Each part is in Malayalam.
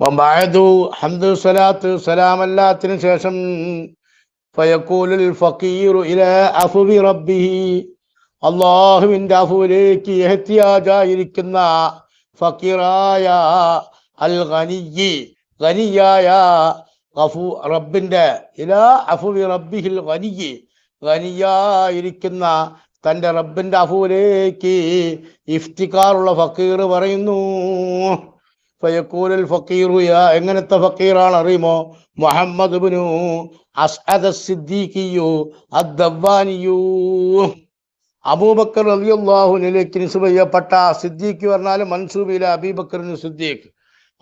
വബഅദു ഹംദു സ്വലാത്ത് സലാമല്ലാത്തിന് ശേഷം ഫയക്കൂലുൽ ഫക്കീറു ഇലാ അഫുവി റബ്ബിഹി. അള്ളാഹുവിന്റെ അഫുവിലേക്ക് എഹത്തിയാജായിരിക്കുന്ന ഫക്കീറായ അൽ ഖനിയി ഖനിയായ ഗഫു റബ്ബിന്റെ ഇലാ അഫുവി റബ്ബിഹിൽ ഖനിയി ഖനിയായിരിക്കുന്ന തന്റെ റബ്ബിന്റെ അഫുവിലേക്ക് ഇഫ്തിക്കാറുള്ള ഫക്കീർ പറയുന്നു. ഫയക്കൂലൽ ഫക്കീറുയ എങ്ങനത്തെ ഫക്കീറാണ് അറിയുമോ? മുഹമ്മദ് ബിനു അസ്അദ സിദ്ദീഖിയു അദ്ദവാനിയു അബൂബക്കർ റളിയല്ലാഹുവിലേക്ക് നിസ്ബ ചെയ്യപ്പെട്ട സിദ്ദീഖ് പറഞ്ഞാൽ മൻസൂബില അബീബക്കറിന് സിദ്ദീഖ്.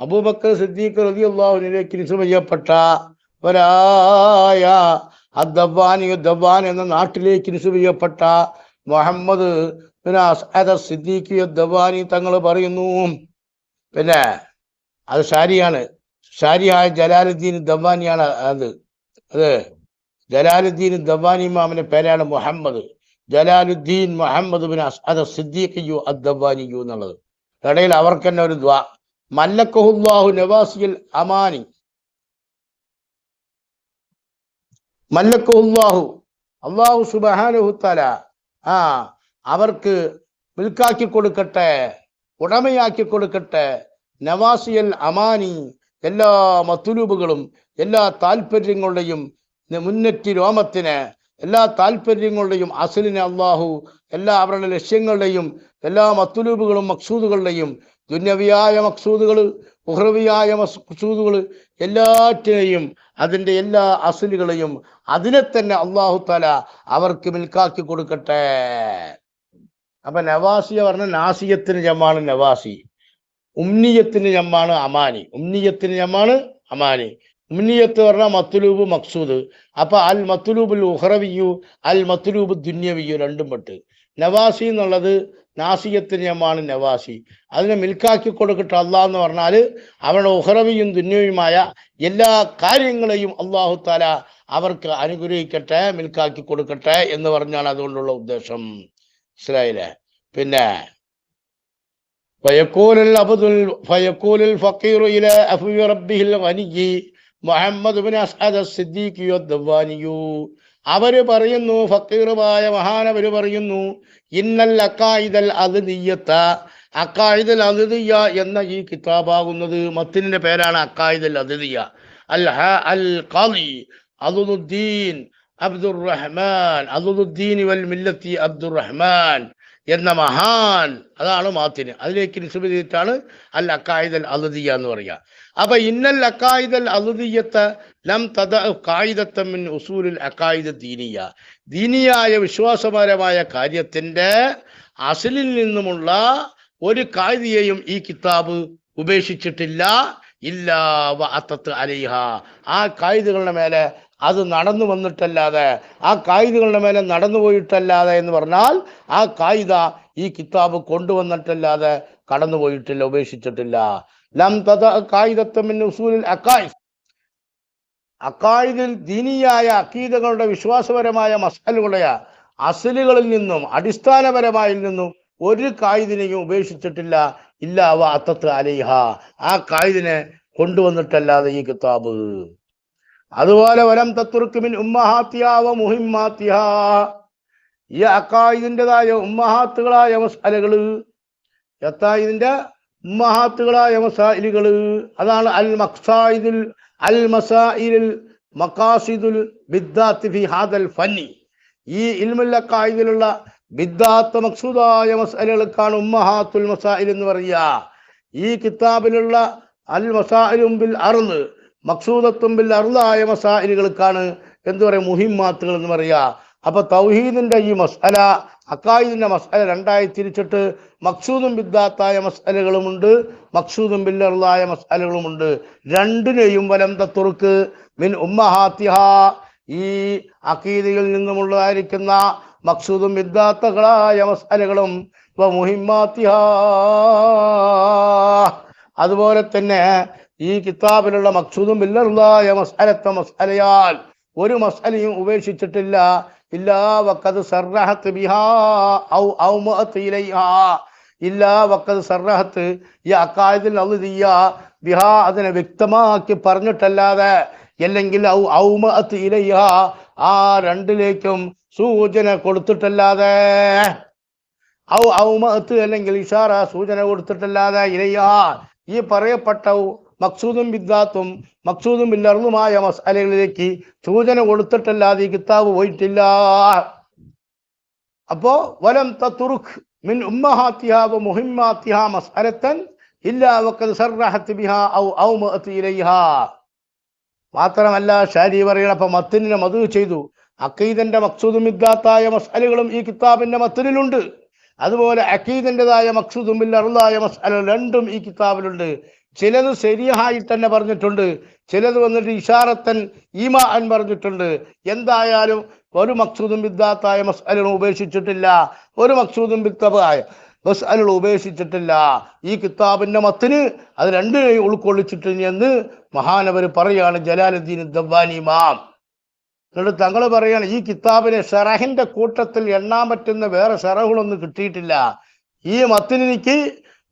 അബൂബക്കർ സിദ്ദീഖ് റളിയല്ലാഹുവിലേക്ക് നിസ്ബ ചെയ്യപ്പെട്ട ഒരായ അദ്ദവാനിയു ദവാൻ എന്ന നാട്ടിലേക്ക് നിസ്ബ ചെയ്യപ്പെട്ട മുഹമ്മദ് സിദ്ദീഖി ദവാനി തങ്ങൾ പറയുന്നു. പിന്നെ അത് ഷാരിയാണ് ഷാരിയായ ജലാലുദ്ദീൻ ദവാനിയാണ് അത്. അത് ജലാലുദ്ദീൻ ദവാനി ഇമാമിന്റെ പേരാണ് മുഹമ്മദ്. ജലാലുദ്ദീൻ മുഹമ്മദ് ബിൻ അസ്അദ് സിദ്ദീഖിയു അദ്ദവാനിയു എന്നുള്ളത്. ഇടയിൽ അവർക്ക് തന്നെ ഒരു ദ്വാ. മല്ലക്കഹുല്ലാഹു നവാസിൽ അമാനി. മല്ലക്കഹുല്ലാഹു. അള്ളാഹു സുബാനുഹുത്തല ആ അവർക്ക് മിൽക്കാക്കി കൊടുക്കട്ടെ ഉടമയാക്കി കൊടുക്കട്ടെ നവാസിയൽ അമാനി എല്ലാ മത്തുലൂബുകളും എല്ലാ താല്പര്യങ്ങളുടെയും മുന്നറ്റി രോമത്തിന് എല്ലാ താല്പര്യങ്ങളുടെയും അസലിനെ അള്ളാഹു എല്ലാ അവരുടെ ലക്ഷ്യങ്ങളുടെയും എല്ലാ മത്തുലൂബുകളും മക്സൂദുകളുടെയും ദുന്യവിയായ മക്സൂദുകൾ ഉഹ്രവിയായ മസൂദുകൾ എല്ലാറ്റിനെയും അതിന്റെ എല്ലാ അസലുകളെയും അതിനെ തന്നെ അള്ളാഹു തല അവർക്ക് മിൽക്കാക്കി കൊടുക്കട്ടെ. അപ്പൊ നവാസിയ പറഞ്ഞ നാസിയത്തിന് ജമാണ് നവാസി. ഉമ്നിയത്തിന് ജമാണ് അമാനി. ഉമ്നിയത്തിന് ജമാണ് അമാനി. ഉമ്നിയത്ത് പറഞ്ഞാൽ മത്തുലൂബ് മക്സൂദ്. അപ്പൊ അൽ മത്തുലൂബുൽ ഉഹ്റവിയു അൽ മത്തുലൂബ് ദുന്യവിയു രണ്ടും പെട്ട്. നവാസി എന്നുള്ളത് നാസികത്തിനെയമാണ് നവാസി. അതിനെ മിൽക്കാക്കി കൊടുക്കട്ടെ അള്ളാഹ് എന്ന് പറഞ്ഞാൽ അവരുടെ ഉഹറവിയും ദുന്യവുമായ എല്ലാ കാര്യങ്ങളെയും അള്ളാഹു താല അവർക്ക് അനുഗ്രഹിക്കട്ടെ മിൽക്കാക്കി കൊടുക്കട്ടെ എന്ന് പറഞ്ഞാണ് അതുകൊണ്ടുള്ള ഉദ്ദേശം. മനസ്സിലായില്ലേ പിന്നെ ഫയക്കൂലിൽ അബുദുൽ ഫയക്കൂലിൽ ഫക്കീർ ഇല അഫു വനിജി മുഹമ്മദ് ബിൻ അസ്അദ് അവർ പറയുന്നു ഫക്കീറുമായ മഹാനവര് പറയുന്നു ഇന്നൽ അക്കായിദൽ അദ്ദിയ്യത്ത അക്കായിദൽ അദ്ദിയ എന്ന ഈ കിതാബാകുന്നത് മത്തിന്റെ പേരാണ് അക്കായിദൽ അദ്ദിയ അൽ ഹ അൽ ഖാദി അദുദ്ദീൻ അബ്ദുറഹ്മാൻ അദുദ്ദീൻ വൽ മില്ലത്തി അബ്ദുറഹ്മാൻ എന്ന മഹാൻ. അതാണ് മാത്തിന്. അതിലേക്ക് നിസ്ബ അൽ അക്കായിദൽ അലുദിയ എന്ന് പറയുക. അപ്പൊ ഇന്നൽ അക്കായിദൽ അലുദിയത്ത് ലം തദ കായിദത്തമിൻ ഉസൂലുൽ അക്കായിദ ദീനിയ ദീനിയായ വിശ്വാസപരമായ കാര്യത്തിന്റെ അസലിൽ നിന്നുമുള്ള ഒരു കായികയെയും ഈ കിതാബ് ഉപേക്ഷിച്ചിട്ടില്ല. ഇല്ല അത്തത്ത് അലിഹ. ആ കായികകളുടെ മേലെ അത് നടന്നു വന്നിട്ടല്ലാതെ ആ കായികകളുടെ മേലെ നടന്നു പോയിട്ടല്ലാതെ എന്ന് പറഞ്ഞാൽ ആ കായിക ഈ കിതാബ് കൊണ്ടുവന്നിട്ടല്ലാതെ കടന്നു പോയിട്ടില്ല ഉപേക്ഷിച്ചിട്ടില്ല. ലം അക്കായിദിൽ ദീനിയായ അക്കീതകളുടെ വിശ്വാസപരമായ മസാലുകളുടെ അസലുകളിൽ നിന്നും അടിസ്ഥാനപരമായി നിന്നും ഒരു കായിദിനെയും ഉപേക്ഷിച്ചിട്ടില്ല. ഇല്ല അവ അത്തത്ത് അലിഹ. ആ കായിദിനെ കൊണ്ടുവന്നിട്ടല്ലാതെ ഈ കിതാബ്. അതുപോലെ വലം തത്തുർക്കുമിൻ ഉമ്മഹാത്തിയാവ മുഹിമ്മാത്തിയ ഈ അക്കായിദിന്റെതായ ഉമ്മഹാത്തുകളായ മസാലകൾ എത്തായിദിന്റെ ഉമ്മഹാത്തുകളായ മസായിലുകൾ. അതാണ് അൽ മക്സായിദുൽ അൽ മസായിലിൽ മക്കാസിദുൽ ബിദ്ദാത്ത് ഫി ഹാദൽ ഫന്നി. ഈ ഇൽമുൽ അക്കായിദിലുള്ള ബിദ്ദാത്ത് മക്സൂദായ മസാലകൾക്കാണ് ഉമ്മഹാത്തുൽ മസായിൽ എന്ന് പറയുക. ഈ കിതാബിലുള്ള അൽ മസായിലും ബിൽ അറുന്ന് മക്സൂദത്തും ബിൽ അറുതായ മസായിലുകൾക്കാണ് എന്ത് പറയാ മുഹിമാത്തുകൾ എന്ന് പറയുക. അപ്പൊ തൗഹീദിന്റെ ഈ മസാല അക്കായിദിന്റെ മസാല രണ്ടായി തിരിച്ചിട്ട് മക്സൂദും ബിദ്ദാത്തായ മസാലകളുമുണ്ട് മക്സൂദും ബില്ലറുതായ മസാലകളുമുണ്ട് രണ്ടിനെയും വലം തത്തുറുക്ക് മിൻ ഉമ്മഹാത്തിഹ. ഈ അക്കീദയിൽ നിന്നുമുള്ളതായിരിക്കുന്ന മക്സൂദും ബിദ്ദാത്തകളായ മസാലകളും മുഹിമാത്തിഹ അതുപോലെ തന്നെ ഈ കിതാബിലുള്ള മക്സൂദും ബില്ലറുതായ മസാലത്തെ മസാലയാൽ ഒരു മസാലയും ഉപേക്ഷിച്ചിട്ടില്ല. ഇല്ലാ വക്കത് സർഹത്ത് ബിഹാ ഔ ഇലൈഹാ. ഇല്ലാ വക്കത് സർഹത്ത് ഈ അക്കാലത്തിൽ അത് ചെയ്യാ ബിഹാ അതിനെ വ്യക്തമാക്കി പറഞ്ഞിട്ടല്ലാതെ അല്ലെങ്കിൽ ഔ ഔമഅത്ത് ഇലയ്യ ആ രണ്ടിലേക്കും സൂചന കൊടുത്തിട്ടല്ലാതെ. ഔ ഔമത്ത് അല്ലെങ്കിൽ ഇഷാറ സൂചന കൊടുത്തിട്ടല്ലാതെ ഇലയ്യ ഈ പറയപ്പെട്ട മക്സൂദും ബിദ്ദാത്തും മക്സൂദും ബില്ലറുമായ മസാലകളിലേക്ക് സൂചന കൊടുത്തിട്ടല്ലാതെ ഈ കിതാബ് പോയിട്ടില്ല. അപ്പോ വലം തത്തുറുഖ് മിൻ ഉമ്മഹാത്തിഹാവ് മുഹിമ്മാത്തിഹ ഇലൈഹ. മാത്രമല്ല ഷാരി പറയണ അപ്പൊ മത്തിനെ മധു ചെയ്തു. അക്കീദന്റെ മക്സൂദും ഇദ്ദാത്തായ മസാലകളും ഈ കിതാബിന്റെ മത്തിനിലുണ്ട് അതുപോലെ അക്കീദിന്റെതായ മക്സൂദും അറുതായ മസാല രണ്ടും ഈ കിതാബിലുണ്ട്. ചിലത് ശരിയായി തന്നെ പറഞ്ഞിട്ടുണ്ട് ചിലത് വന്നിട്ട് ഇഷാറത്തൻ ഈമാ അൻ പറഞ്ഞിട്ടുണ്ട്. എന്തായാലും ഒരു മക്സൂദും ബിദ്ദാത്തായ മസ്അലുകൾ ഉപേക്ഷിച്ചിട്ടില്ല. ഒരു മക്സൂദും ബിത്തബായ മസ്അലുകൾ ഉപേക്ഷിച്ചിട്ടില്ല. ഈ കിതാബിന്റെ മത്തിന് അത് രണ്ടിനെയും ഉൾക്കൊള്ളിച്ചിട്ടുണ്ട് എന്ന് മഹാനവർ പറയാണ് ജലാലുദ്ദീൻ ദബ്ബാനി ഇമാം. എന്നിട്ട് തങ്ങൾ പറയാണ് ഈ കിതാബിനെ ഷറഹിന്റെ കൂട്ടത്തിൽ എണ്ണാൻ പറ്റുന്ന വേറെ ഷറഹുകളൊന്നും കിട്ടിയിട്ടില്ല. ഈ മത്തിനെനിക്ക്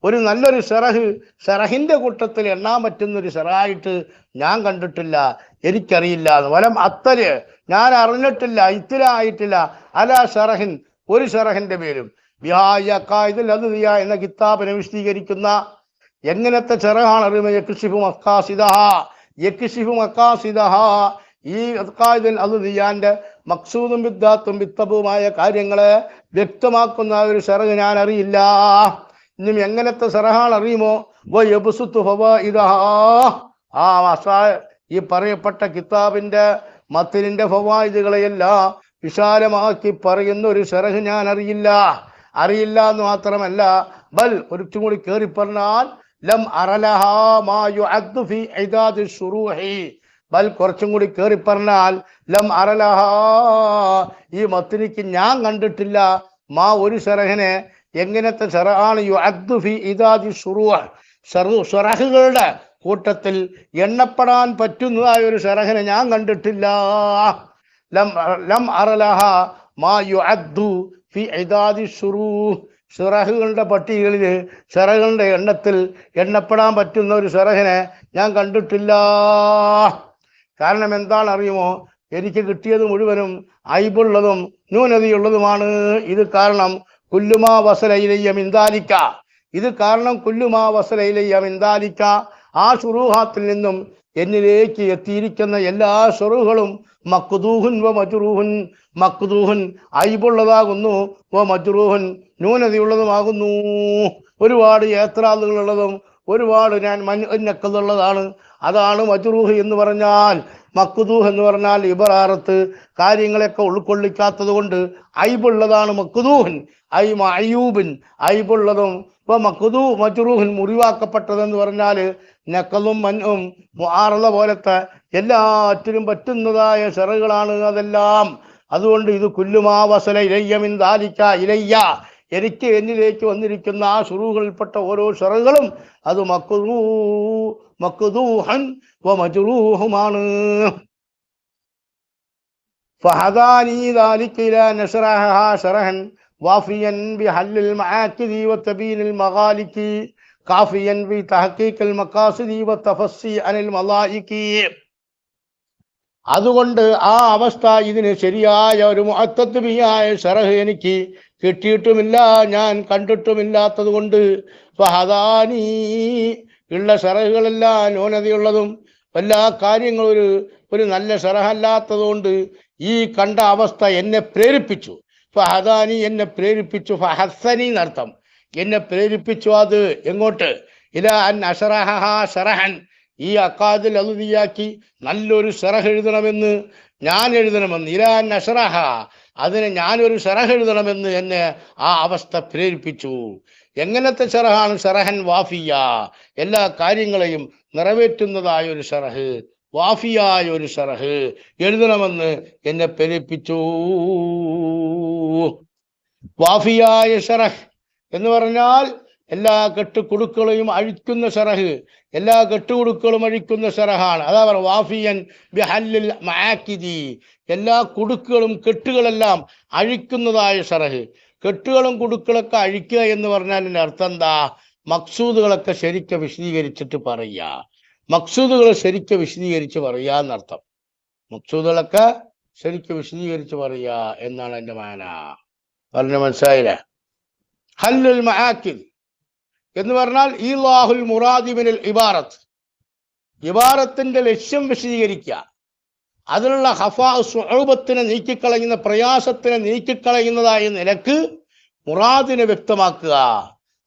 ഒരു നല്ലൊരു സെറഹ് സെറഹിന്റെ കൂട്ടത്തിൽ എണ്ണാൻ പറ്റുന്ന ഒരു സെറായിട്ട് ഞാൻ കണ്ടിട്ടില്ല എനിക്കറിയില്ല. എന്ന് വലം അത്തര് ഞാൻ അറിഞ്ഞിട്ടില്ല ഇത്തിലായിട്ടില്ല. അല സെറഹിൻ ഒരു സെറഹിന്റെ പേരും. വിഹായ അത് അദ്ദിയ എന്ന കിതാബിനെ വിശദീകരിക്കുന്ന എങ്ങനത്തെ ചെറഹാണ് അറിയുന്നത്? യക്ഷിഫു മക്കാസിദഹ യക്ഷിഫു മക്കാസിദഹ ഈ അദ്കായിദിൽ അദ്ദിയാന്റെ മക്സൂദും വിദ്യാത്തും വിത്തപുമായ കാര്യങ്ങളെ വ്യക്തമാക്കുന്ന ഒരു ചെറഹ് ഞാൻ അറിയില്ല. ഇനി എങ്ങനത്തെ സറഹാൾ അറിയുമോ? ആ ഈ പറയപ്പെട്ട കിതാബിന്റെ മത്തിനിന്റെ ഫവായിദുകളെയെല്ലാം വിശാലമാക്കി പറയുന്ന ഒരു ഷറഹ് ഞാൻ അറിയില്ല അറിയില്ല എന്ന് മാത്രമല്ല ബൽ ഒരിച്ചും കൂടി കയറി പറഞ്ഞാൽ ലം ബൽ കുറച്ചും കൂടി കയറി പറഞ്ഞാൽ ലം അറലഹാ ഈ മത്തിനിക്ക് ഞാൻ കണ്ടിട്ടില്ല. മാ ഒരു ഷറഹിനെ എങ്ങനത്തെ ഷറഹാണ് യുഅദ്ദു ഫി ഇദാദി ശുറൂഹ് ഷറു ഷറഹുകളുടെ കൂട്ടത്തിൽ എണ്ണപ്പെടാൻ പറ്റുന്നതായ ഒരു ഷറഹിനെ ഞാൻ കണ്ടിട്ടില്ല. ലം ലം അറലഹ മാ ഫി ഷറഹുകളുടെ പട്ടികകളിൽ ഷറഹുകളുടെ എണ്ണത്തിൽ എണ്ണപ്പെടാൻ പറ്റുന്ന ഒരു ഷറഹിനെ ഞാൻ കണ്ടിട്ടില്ല. കാരണം എന്താണ് അറിയുമോ എനിക്ക് കിട്ടിയത് മുഴുവനും ഐബുള്ളതും ന്യൂനതയുള്ളതുമാണ്. ഇത് കാരണം കുല്ലുമാ വസലയിലയ്യ മിന്താലിക്ക ഇത് കാരണം കുല്ലുമാ വസലയിലയ്യ മിന്താലിക്ക ആ ഷുറൂഹാത്തിൽ നിന്നും എന്നിലേക്ക് എത്തിയിരിക്കുന്ന എല്ലാ ഷുറുകളും മക്കുദൂഹുൻ വ മജുറൂഹുൻ മക്കുദൂഹുൻ അയിബുള്ളതാകുന്നു വ മജുറൂഹുൻ ന്യൂനതയുള്ളതുമാകുന്നു. ഒരുപാട് ഏത്രാളുകളുള്ളതും ഒരുപാട് ഞാൻ മഞ്ഞക്കതുള്ളതാണ് അതാണ് മജുറൂഹ് എന്ന് പറഞ്ഞാൽ മക്കുദൂഹ് എന്ന് പറഞ്ഞാൽ ഇബറാറത്ത് കാര്യങ്ങളെയൊക്കെ ഉൾക്കൊള്ളിക്കാത്തത് കൊണ്ട് ഐബുള്ളതാണ് മക്കുദൂഹൻ ഐ മയൂബിൻ ഐബുള്ളതും ഇപ്പൊ മക്കുദൂ മജുറൂഹൻ മുറിവാക്കപ്പെട്ടതെന്ന് പറഞ്ഞാൽ നക്കലും മഞ്ഞും മുആറള പോലത്തെ എല്ലാറ്റിനും പറ്റുന്നതായ ചെറുകളാണ് അതെല്ലാം. അതുകൊണ്ട് ഇത് കുല്ലുമാ വസല ഇലയ്യമിൻ ദാലിക്ക ഇലയ്യ. എനിക്ക് എന്നിലേക്ക് വന്നിരിക്കുന്ന ആ ഷുറുകളിൽപ്പെട്ട ഓരോ ഷെറുകളും അത് മക്കുദൂ മക്കുദൂഹൻ വ മജുറൂഹുമാണ് فهداني ذلك إلى نشرها شرحا وافيا بحل المعاكد وتبين المغالك كافيا بتحقيق المقاصد والتفصي عن الملائك അതുകൊണ്ട് ആ അവസ്ഥ ഇതിന് ശരിയായ ഒരു മുഅത്തദ്ബിയായ ഷറഹ് എനിക്ക് കിട്ടിയിട്ടുമില്ല ഞാൻ കണ്ടിട്ടുമില്ലാത്തത് കൊണ്ട് ഫഹദാനി ഉള്ള ഷറഹുകളെല്ലാം ന്യൂനതയുള്ളതും എല്ലാ കാര്യങ്ങളും ഒരു ഒരു നല്ല ഷറഹല്ലാത്തത് കൊണ്ട് ഈ കണ്ട അവസ്ഥ എന്നെ പ്രേരിപ്പിച്ചു. ഫഹദാനി എന്നെ പ്രേരിപ്പിച്ചു. ഫഹസനി എന്നർത്ഥം. എന്നെ പ്രേരിപ്പിച്ചു അത് എങ്ങോട്ട്? ഇല അൻ അഷറഹ ഷറഹൻ ഈ അക്കാദിൽ അലുതിയാക്കി നല്ലൊരു ഷറഹ് എഴുതണമെന്ന് ഞാൻ എഴുതണമെന്ന്. ഇല അൻ അഷറഹ. അതിന് ഞാനൊരു ഷറഹ് എഴുതണമെന്ന് എന്നെ ആ അവസ്ഥ പ്രേരിപ്പിച്ചു. എങ്ങനത്തെ ഷറഹാണ് ഷറഹൻ വാഫിയ. എല്ലാ കാര്യങ്ങളെയും നിറവേറ്റുന്നതായ ഒരു ഷറഹ് വാഫിയായ ഒരു ഷറഹ് എഴുതണമെന്ന് എന്നെ പ്രേരിപ്പിച്ചു. വാഫിയായ ഷറഹ് എന്ന് പറഞ്ഞാൽ എല്ലാ കെട്ടുകുടുക്കളെയും അഴിക്കുന്ന ഷറഹ് എല്ലാ കെട്ടുകുടുക്കളും അഴിക്കുന്ന ഷറഹാണ് അതാ പറ വാഫിയൻ ബിഹല്ലിൽ മാക്കിദി എല്ലാ കുടുക്കുകളും കെട്ടുകളെല്ലാം അഴിക്കുന്നതായ ഷറഹ് കെട്ടുകളും കുടുക്കളൊക്കെ അഴിക്കുക എന്ന് പറഞ്ഞാൽ എന്റെ അർത്ഥം എന്താ? മക്സൂദുകളൊക്കെ ശരിക്കും വിശദീകരിച്ചിട്ട് പറയുക. മക്സൂദുകൾ ശരിക്കും വിശദീകരിച്ച് പറയുക എന്നർത്ഥം. മക്സൂദുകളൊക്കെ ശരിക്കും വിശദീകരിച്ച് പറയുക എന്നാണ് എന്റെ മാന. പറഞ്ഞ മനസ്സിലായില്ലേ? ഹല്ലുൽ മഹാക്കിദ് എന്ന് പറഞ്ഞാൽ ഈ ലാഹുൽ മുറാദിമിനിൽ ഇബാറത്ത്. ഇബാറത്തിന്റെ ലക്ഷ്യം വിശദീകരിക്കുക. അതിലുള്ള ഹഫാ സ്വരൂപത്തിനെ നീക്കിക്കളയുന്ന പ്രയാസത്തിനെ നീക്കിക്കളയുന്നതായ നിലയ്ക്ക് മുറാദിനെ വ്യക്തമാക്കുക.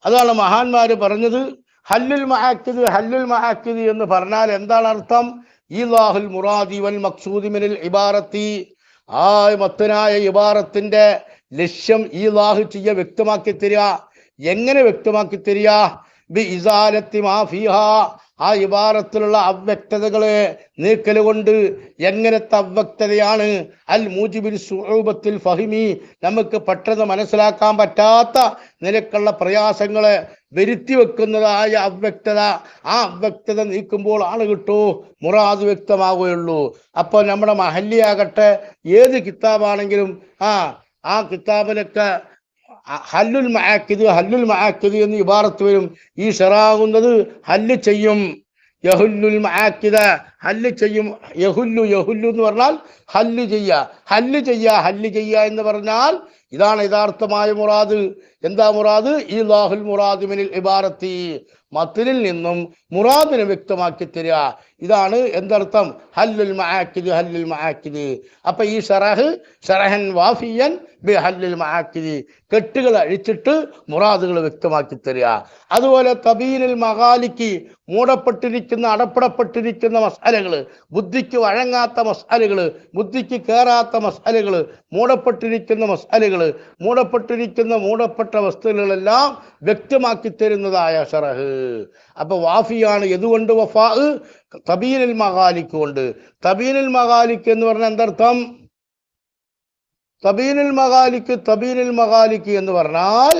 അതാണ് മഹാന്മാര് പറഞ്ഞത്. ഹല്ലുൽ മഹാക്കിദ് ഹല്ലുൽ മഹാക്കിദ് എന്ന് പറഞ്ഞാൽ എന്താണ് അർത്ഥം? ഈലാഹുൽ മുറാദി വൽ മക്സൂദിമിനിൽ ഇബാറത്തി. ആ മത്തനായ ഇബാറത്തിന്റെ ലക്ഷ്യം ഈ ലാഹു ചെയ്യ വ്യക്തമാക്കി തരിക. എങ്ങനെ വ്യക്തമാക്കി തരിക? ബി ഇസാലത്തി മാഫിഹ. ആ ഇബാറത്തിലുള്ള അവ്യക്തതകളെ നീക്കൽ കൊണ്ട് എങ്ങനത്തെ അവ്യക്തതയാണ് അൽ മൂജിബിൻ സുഹൂബത്തിൽ ഫഹിമി. നമുക്ക് പെട്ടെന്ന് മനസ്സിലാക്കാൻ പറ്റാത്ത നിലക്കുള്ള പ്രയാസങ്ങളെ വരുത്തി വെക്കുന്നതായ അവ്യക്തത. ആ അവ്യക്തത നീക്കുമ്പോൾ ആണ് കിട്ടൂ? മുറാദ് വ്യക്തമാവുകയുള്ളൂ. അപ്പോൾ നമ്മുടെ മഹല്ലിയാകട്ടെ ഏത് കിതാബാണെങ്കിലും ആ ആ കിതാബിനൊക്കെ ഹല്ലുൽ മഹാക്കിത് ഹല്ലുൽ മഹാക്കിത് എന്ന് ഇബാറത്ത് വരും. ഈ ഷെറാകുന്നത് ഹല്ല് ചെയ്യും. യഹുല്ലുൽ മഹാക്കിത ഹല്ല് ചെയ്യും. യഹുല്ലു യഹുല്ലു എന്ന് പറഞ്ഞാൽ ഹല്ല് ചെയ്യ. ഹല്ല് ചെയ്യ ഹല്ല് ചെയ്യ എന്ന് പറഞ്ഞാൽ ഇതാണ് യഥാർത്ഥമായ മുറാദ്. എന്താ മുറാദ്? ഈ ലാഹുൽ മുറാദ് മിനിൽ ഇബാറത്തി. മത്തിനിൽ നിന്നും മുറാദിനെ വ്യക്തമാക്കി തരിക. ഇതാണ് എന്തർത്ഥം? ഹല്ലുൽ മഹാക്കിദ് ഹല്ലുൽ മഹാക്കിദ്. അപ്പൊ ഈ ഷറഹ് ഷറഹൻ വാഫിയൻ ബി ഹല്ലുൽ മഹാക്കിദ്. കെട്ടുകൾ അഴിച്ചിട്ട് മുറാദുകൾ വ്യക്തമാക്കി തരിക. അതുപോലെ തബീനിൽ മഹാലിക്ക് മൂടപ്പെട്ടിരിക്കുന്ന അടപ്പടപ്പെട്ടിരിക്കുന്ന മസാലകൾ ബുദ്ധിക്ക് വഴങ്ങാത്ത മസാലകൾ ബുദ്ധിക്ക് കയറാത്ത മസാലകൾ മൂടപ്പെട്ടിരിക്കുന്ന മസാലകൾ മൂടപ്പെട്ടിരിക്കുന്ന മൂടപ്പെട്ട വസ്തുക്കളെല്ലാം വ്യക്തമാക്കി തരുന്നതായ ഷറഹ്. അപ്പൊ വാഫിയാണ് എന്തുകൊണ്ട് വഫാ തബീനൽ മഹാലിക്ക് കൊണ്ട്. തബീനൽ മഹാലിക്ക് എന്ന് പറഞ്ഞാൽ എന്തർത്ഥം? തബീനുൽ മഹാലിക്ക് തബീനുൽ മഹാലിക്ക് എന്ന് പറഞ്ഞാൽ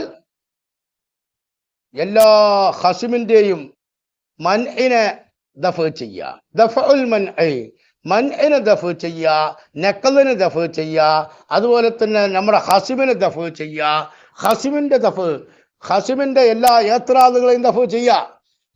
എല്ലാ ഹസിമിന്റെയും മൻഇനെ ദഫ് ചെയ്യുക ദഫഉൽ മൻ മൻഇന് ദഫ് ചെയ്യുക നക്കലിന് ദഫ് ചെയ്യുക അതുപോലെ തന്നെ നമ്മുടെ ഹസിമിന് ദഫ് ചെയ്യുക ഹസിമിന്റെ ദഫ് ഹസിമിന്റെ എല്ലാ ഏത്രാദുകളെയും ദഫ് ചെയ്യുക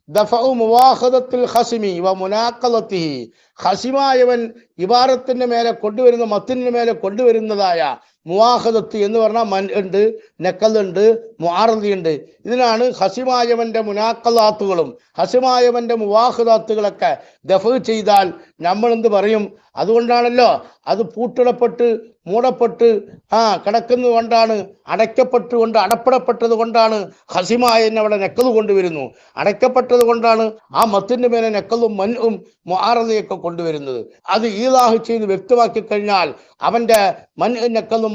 ദഫഉ മുവാഹദത്തിൽ ഹസിമി വ മുനാക്കലത്തിഹി ഹസിമായവൻ ഇബാറത്തിന്റെ മേലെ കൊണ്ടുവരുന്ന മത്തിന്റെ മേലെ കൊണ്ടുവരുന്നതായ മുവാഹദത്ത് എന്ന് പറഞ്ഞാൽ മൻ ഉണ്ട് നക്കലുണ്ട് മുആറതിയുണ്ട് ഇതിനാണ് ഹസിമായവന്റെ മുനാക്കലാത്തുകളും ഹസിമായവന്റെ മുവാഹദാത്തുകളൊക്കെ ദഫ് ചെയ്താൽ നമ്മൾ എന്ത് പറയും? അതുകൊണ്ടാണല്ലോ അത് പൂട്ടിടപ്പെട്ട് മൂടപ്പെട്ട് ആ കിടക്കുന്നത് കൊണ്ടാണ് അടയ്ക്കപ്പെട്ട് കൊണ്ട് അടപ്പിടപ്പെട്ടത് കൊണ്ടാണ് ഹസിമായൻ അവിടെ നെക്കത് കൊണ്ടുവരുന്നു. അടയ്ക്കപ്പെട്ടത് കൊണ്ടാണ് ആ മത്തിന്റെ മേലെ നെക്കലും മന്നും മുആറതയൊക്കെ കൊണ്ടുവരുന്നത്. അത് ഈലാഹ് ചെയ്ത് വ്യക്തമാക്കി കഴിഞ്ഞാൽ അവന്റെ മൻ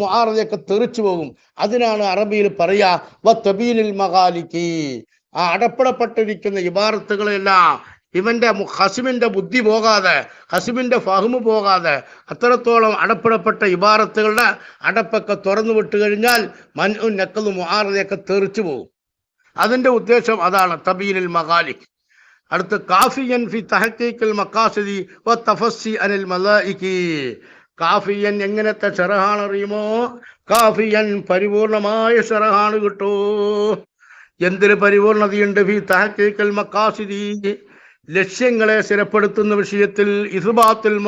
മുഹാറതയൊക്കെ തെറിച്ചു പോകും. അതിനാണ് അറബിയിൽ പറയാ വത്തബീലിൽ മകാലിക്ക് ആ അടപ്പടപ്പെട്ടിരിക്കുന്ന ഇബാറത്തുകളെല്ലാം ഇവന്റെ ഹസിമിന്റെ ബുദ്ധി പോകാതെ ഹസിമിന്റെ ഫഹ്മ് പോകാതെ അത്രത്തോളം അടപ്പിടപ്പെട്ട ഇബാറത്തുകളുടെ അടപ്പൊക്കെ തുറന്നു വിട്ടു കഴിഞ്ഞാൽ മൻഉൻ നക്കലും മുആറതയൊക്കെ തെറിച്ചു പോകും. അതിന്റെ ഉദ്ദേശം അതാണ് തബീനിൽ മകാലിക് അടുത്ത് കാഫിയൻ ഫി തഹക്കീക്കൽ മക്കാസിദി വ തഫസ്സി അനിൽ മലായിക്കി കാഫിയൻ എങ്ങനത്തെ ചെറഹാണ് അറിയുമോ കാഫിയൻ പരിപൂർണമായ ചെറഹാണ് കിട്ടൂ. എന്തിന് പരിപൂർണതയുണ്ട് ഫി തഹക്കീക്കൽ മക്കാസിദി ലക്ഷ്യങ്ങളെ സ്ഥിരപ്പെടുത്തുന്ന വിഷയത്തിൽ ഇസ്ബാത്തുൽ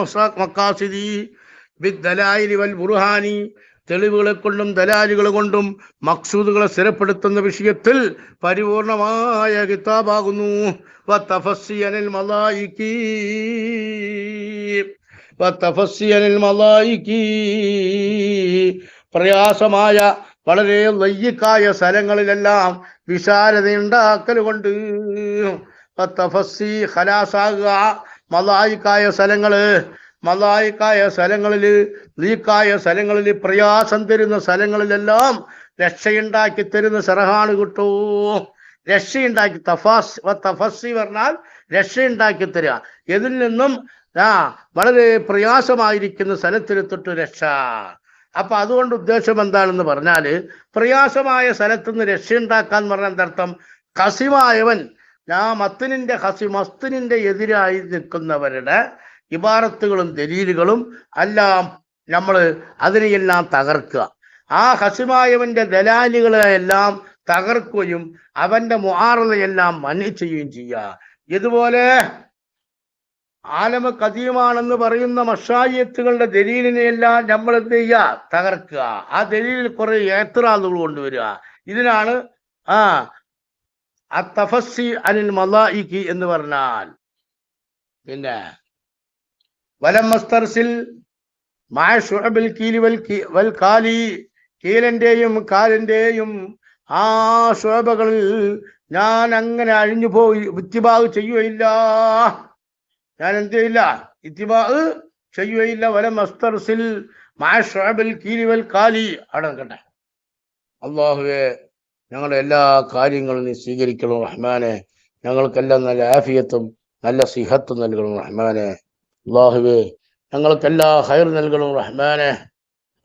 മക്കാസിദി ബിദ്ദലായിലി വൽ ബുർഹാനി. തെളിവുകളെ കൊണ്ടും ദലാലുകൾ കൊണ്ടും മക്സൂദുകളെ സ്ഥിരപ്പെടുത്തുന്ന വിഷയത്തിൽ പരിപൂർണമായ കിതാബാകുന്നു. പ്രയാസമായ വളരെ ലയ്യക്കായ സ്ഥലങ്ങളിലെല്ലാം വിശാലതയുണ്ടാക്കൽ കൊണ്ട് വത്തഫസ്സി മലായിക്കായ സ്ഥലങ്ങൾ മലായിക്കായ സ്ഥലങ്ങളിൽ നീക്കായ സ്ഥലങ്ങളിൽ പ്രയാസം തരുന്ന സ്ഥലങ്ങളിലെല്ലാം രക്ഷയുണ്ടാക്കി തരുന്ന സറഹാണ് കിട്ടൂ. രക്ഷയുണ്ടാക്കി തഫാസ് തഫസ്സി പറഞ്ഞാൽ രക്ഷയുണ്ടാക്കി തരിക ഇതിൽ നിന്നും ആ വളരെ പ്രയാസമായിരിക്കുന്ന സ്ഥലത്തിലെത്തിട്ട് രക്ഷ. അപ്പൊ അതുകൊണ്ട് ഉദ്ദേശം എന്താണെന്ന് പറഞ്ഞാൽ പ്രയാസമായ സ്ഥലത്തുനിന്ന് രക്ഷയുണ്ടാക്കാൻ പറഞ്ഞ എന്തർത്ഥം? കസിമായവൻ ഞാൻ മത്തിനിന്റെ ഹസി മസ്തിനിന്റെ എതിരായി നിൽക്കുന്നവരുടെ ഇബാറത്തുകളും ദലീലുകളും എല്ലാം നമ്മൾ അതിനെയെല്ലാം തകർക്കുക. ആ ഹസിമായവന്റെ ദലാലികളെ എല്ലാം തകർക്കുകയും അവന്റെ മുഹാറതയെല്ലാം മന്നിച്ചുകയും ചെയ്യുക. ഇതുപോലെ ആലമ കദീമാണെന്ന് പറയുന്ന മഷായത്തുകളുടെ ദലീലിനെയെല്ലാം നമ്മൾ എന്ത് ചെയ്യുക? തകർക്കുക. ആ ദലീലിൽ കുറെ ഏത്രാളുകൾ കൊണ്ടുവരിക. ഇതിനാണ് ആ അ തഫസ്സി അനിൽ മലായിക്ക് എന്ന് പറഞ്ഞാൽ. പിന്നെ വലം മസ്തർസിൽ മായ കീലി വൽ വൽ കാലി കീലന്റെയും കാലിന്റെയും ആ ശോഭകളിൽ ഞാൻ അങ്ങനെ അഴിഞ്ഞു പോയി ഇത്തിബാഹ് ചെയ്യുകയില്ല. ഞാൻ എന്ത് ചെയ്യില്ല? ഇത്തിബാഹ് ചെയ്യുകയില്ല. വലം മസ്തർസിൽ മായ കീലി വൽ കാലി അവിടെ നിൽക്കട്ടെ. അള്ളാഹുവെ ഞങ്ങളുടെ എല്ലാ കാര്യങ്ങളും നീ സ്വീകരിക്കണം റഹ്മാനെ. ഞങ്ങൾക്കെല്ലാം നല്ല ആഫിയത്തും നല്ല സിഹത്തും നൽകണം റഹ്മാനെ. അള്ളാഹുവെ ഞങ്ങൾക്കെല്ലാ ഹൈർ നൽകണം റഹ്മാനെ?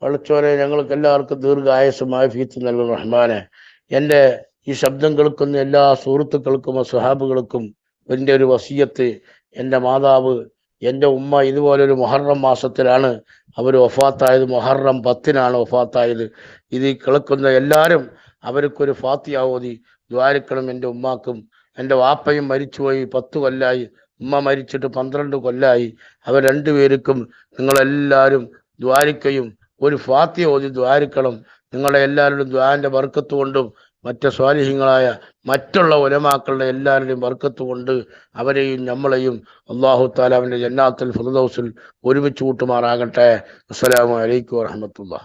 വളച്ചോരെ ഞങ്ങൾക്ക് എല്ലാവർക്കും ദീർഘായുസും ആഫിയത്തും നൽകണം റഹ്മാനെ? എന്റെ ഈ ശബ്ദം കേൾക്കുന്ന എല്ലാ സുഹൃത്തുക്കൾക്കും സുഹാബുകൾക്കും എന്റെ ഒരു വസീയത്ത് എന്റെ മാതാവ് എന്റെ ഉമ്മ ഇതുപോലൊരു മൊഹറം മാസത്തിലാണ് അവർ ഒഫാത്തായത് മൊഹറം പത്തിനാണ് ഒഫാത്തായത് ഇത് കേൾക്കുന്ന എല്ലാവരും അവർക്കൊരു ഫാത്തിയാവോതി ദ്വാരിക്കണം എന്റെ ഉമ്മാക്കും. എന്റെ വാപ്പയും മരിച്ചുപോയി പത്ത് കൊല്ലായി. ഉമ്മ മരിച്ചിട്ട് പന്ത്രണ്ട് കൊല്ലായി. അവർ രണ്ടുപേർക്കും നിങ്ങളെല്ലാവരും ദ്വാരിക്കയും ഒരു ഫാത്തി ഓതി ദ്വാരിക്കണം. നിങ്ങളെ എല്ലാവരുടെയും ദ്വാന്റെ വർക്കത്ത് കൊണ്ടും മറ്റ് സ്വാലിഹ്യങ്ങളായ മറ്റുള്ള ഒലമാക്കളുടെ എല്ലാവരുടെയും വർക്കത്ത് കൊണ്ട് അവരെയും നമ്മളെയും അള്ളാഹു താലാവിന്റെ ജന്നാത്തിൽ ഫിർദൗസിൽ ഒരുമിച്ച് കൂട്ടുമാറാകട്ടെ. അസ്സലാമു അലൈക്കും വറഹമത്തുള്ള